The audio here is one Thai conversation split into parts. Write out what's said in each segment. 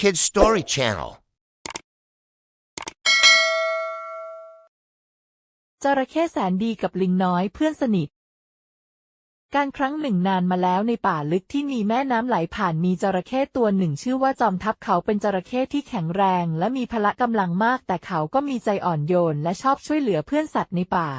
Kids Story Channel. จระเข้แสนดีกับลิงน้อยเพื่อนสนิท การครั้งหนึ่งนานมาแล้วในป่าลึกที่มีแม่น้ำไหลผ่านมีจระเข้ตัวหนึ่งชื่อว่าจอมทัพเขาเป็นจระเข้ที่แข็งแรง และมีพละกำลังมาก แต่เขาก็มีใจอ่อนโยน และชอบช่วยเหลือเพื่อนสัตว์ในป่า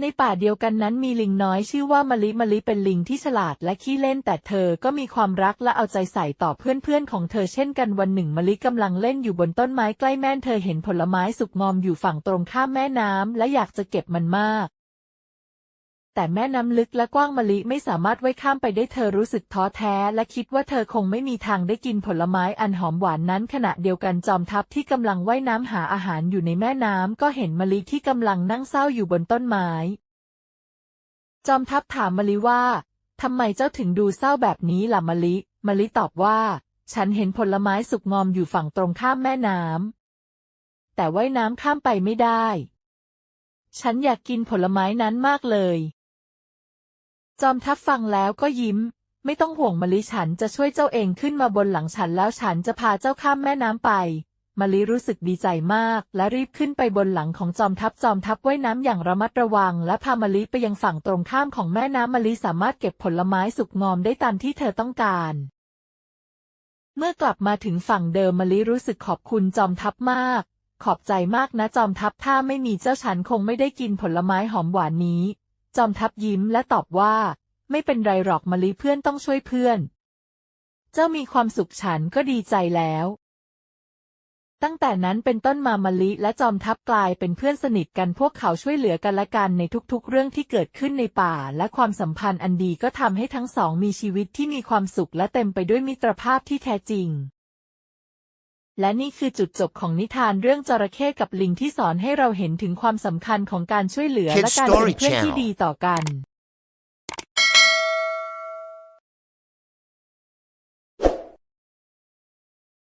ในป่าเดียวกันนั้นมีลิงน้อยชื่อว่ามะลิมะลิเป็นลิงที่ฉลาดและขี้เล่นแต่เธอก็มีความรักและเอาใจใส่ต่อเพื่อนๆของเธอเช่นกันวันหนึ่งมะลิกำลังเล่นอยู่บนต้นไม้ใกล้แม่นเธอเห็นผลไม้สุกงอมอยู่ฝั่งตรงข้ามแม่น้ำและอยากจะเก็บมันมาก แต่แม่น้ำลึกและกว้างมะลิไม่สามารถว่ายข้ามไปได้เธอรู้สึกท้อแท้ และคิดว่าเธอคงไม่มีทางได้กินผลไม้อันหอมหวานนั้น ขณะเดียวกันจอมทัพที่กำลังว่ายน้ำหาอาหารอยู่ในแม่น้ำก็เห็นมะลิที่กำลังนั่งเศร้าอยู่บนต้นไม้ จอมทัพถามมะลิว่าทำไมเจ้าถึงดูเศร้าแบบนี้ล่ะมะลิมะลิตอบว่า ฉันเห็นผลไม้สุกงอมอยู่ฝั่งตรงข้ามแม่น้ำแต่ว่ายน้ำข้ามไปไม่ได้ ฉันอยากกินผลไม้นั้นมากเลย จอมทัพฟังแล้วก็ยิ้ม ไม่ต้องห่วงมลิฉันจะช่วยเจ้าเองขึ้นมาบนหลังฉันแล้วฉันจะพาเจ้าข้ามแม่น้ำไปมลิรู้สึกดีใจมาก และรีบขึ้นไปบนหลังของจอมทัพจอมทัพว่ายน้ำอย่างระมัดระวัง และพามลิไปยังฝั่งตรงข้ามของแม่น้ำมลิสามารถเก็บผลไม้สุกงอมได้ตามที่เธอต้องการ เมื่อกลับมาถึงฝั่งเดิมมลิรู้สึกขอบคุณจอมทัพมาก ขอบใจมากนะจอมทัพถ้าไม่มีเจ้าฉันคงไม่ได้กินผลไม้หอมหวานนี้ จอมทัพยิ้มและตอบว่า ไม่เป็นไรหรอกมะลิเพื่อนต้องช่วยเพื่อน เจ้ามีความสุขฉันก็ดีใจแล้ว ตั้งแต่นั้นเป็นต้นมามะลิและจอมทัพกลายเป็นเพื่อนสนิทกันพวกเขาช่วยเหลือกันและกันในทุกๆ เรื่องที่เกิดขึ้นในป่า และความสัมพันธ์อันดีก็ทำให้ทั้งสองมีชีวิตที่มีความสุขและเต็มไปด้วยมิตรภาพที่แท้จริง และนี่คือจุดจบของนิทานเรื่องจระเข้กับลิงที่สอนให้เราเห็นถึงความสำคัญของการช่วยเหลือ Kids และการเป็น Story เพื่อนที่ Channel ดีต่อกัน